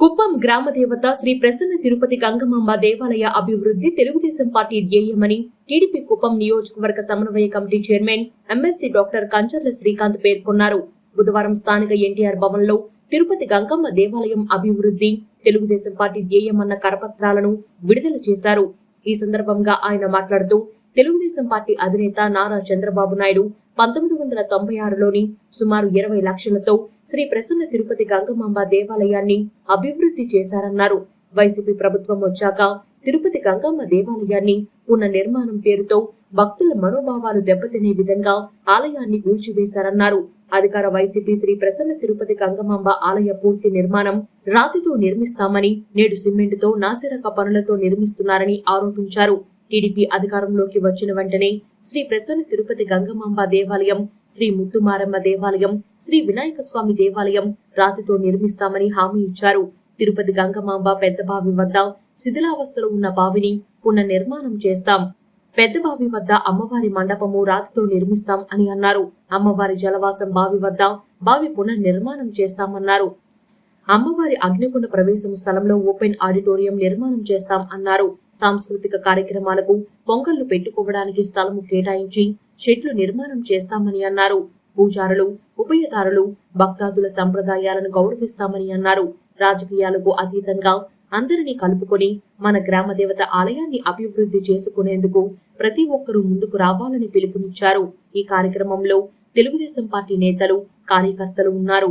కుప్పం గ్రామ దేవత శ్రీ ప్రసన్న తిరుపతి గంగమాంబ దేవాలయ అభివృద్ధి తెలుగుదేశం పార్టీ ధ్యేయమని టీడీపీ కుప్పం నియోజకవర్గ సమన్వయ committee chairman MLC doctor Kancharla Srikanth పేర్కొన్నారు. బుధవారం స్థానిక ఎన్టీఆర్ భవన్లో తిరుపతి గంగమ్మ దేవాలయం అభివృద్ధి తెలుగుదేశం పార్టీ ధ్యేయమన్న కరపత్రాలను విడుదల చేశారు. ఈ సందర్భంగా ఆయన మాట్లాడుతూ తెలుగుదేశం పార్టీ అధినేత నారా చంద్రబాబు నాయుడు పంతొమ్మిది వందల తొంభై ఆరులోని సుమారు ఇరవై లక్షలతో శ్రీ ప్రసన్న తిరుపతి గంగమాంబ దేవాలయాన్ని అభివృద్ధి చేశారన్నారు. వైసీపీ ప్రభుత్వం వచ్చాక తిరుపతి గంగమ్మ దేవాలయాన్ని పునర్నిర్మాణం పేరుతో భక్తుల మనోభావాలు దెబ్బతినే విధంగా ఆలయాన్ని కూల్చివేశారన్నారు. అధికార వైసీపీ శ్రీ ప్రసన్న తిరుపతి గంగమాంబ ఆలయ పూర్తి నిర్మాణం రాతితో నిర్మిస్తామని నేడు సిమెంటుతో నాసిరక పనులతో నిర్మిస్తున్నారని ఆరోపించారు. టీడీపీ అధికారంలోకి వచ్చిన వెంటనే శ్రీ ప్రసన్న తిరుపతి గంగమాంబ దేవాలయం శ్రీ ముత్తుమారమ్మ దేవాలయం శ్రీ వినాయక స్వామి దేవాలయం రాతితో నిర్మిస్తామని హామీ ఇచ్చారు. తిరుపతి గంగమాంబ పెద్ద బావి వద్ద శిథిలావస్థలో ఉన్న బావిని పునర్నిర్మాణం చేస్తాం. పెద్ద బావి వద్ద అమ్మవారి మండపము రాతితో నిర్మిస్తాం అని అన్నారు. అమ్మవారి జలవాసం బావి వద్ద బావి పునర్నిర్మాణం చేస్తామన్నారు. అమ్మవారి అగ్నికుండ ప్రవేశం స్థలంలో ఓపెన్ ఆడిటోరియం నిర్మాణం చేస్తాం అన్నారు. సాంస్కృతిక కార్యక్రమాలకు పొంగళ్ళు పెట్టుకోవడానికి స్థలము కేటాయించి షెడ్లు నిర్మాణం చేస్తామని అన్నారు. పూజారులు ఉభయదారులు భక్తాదుల సంప్రదాయాలను గౌరవిస్తామని అన్నారు. రాజకీయాలకు అతీతంగా అందరినీ కలుపుకొని మన గ్రామ దేవత ఆలయాన్ని అభివృద్ధి చేసుకునేందుకు ప్రతి ఒక్కరూ ముందుకు రావాలని పిలుపునిచ్చారు. ఈ కార్యక్రమంలో తెలుగుదేశం పార్టీ నేతలు కార్యకర్తలు ఉన్నారు.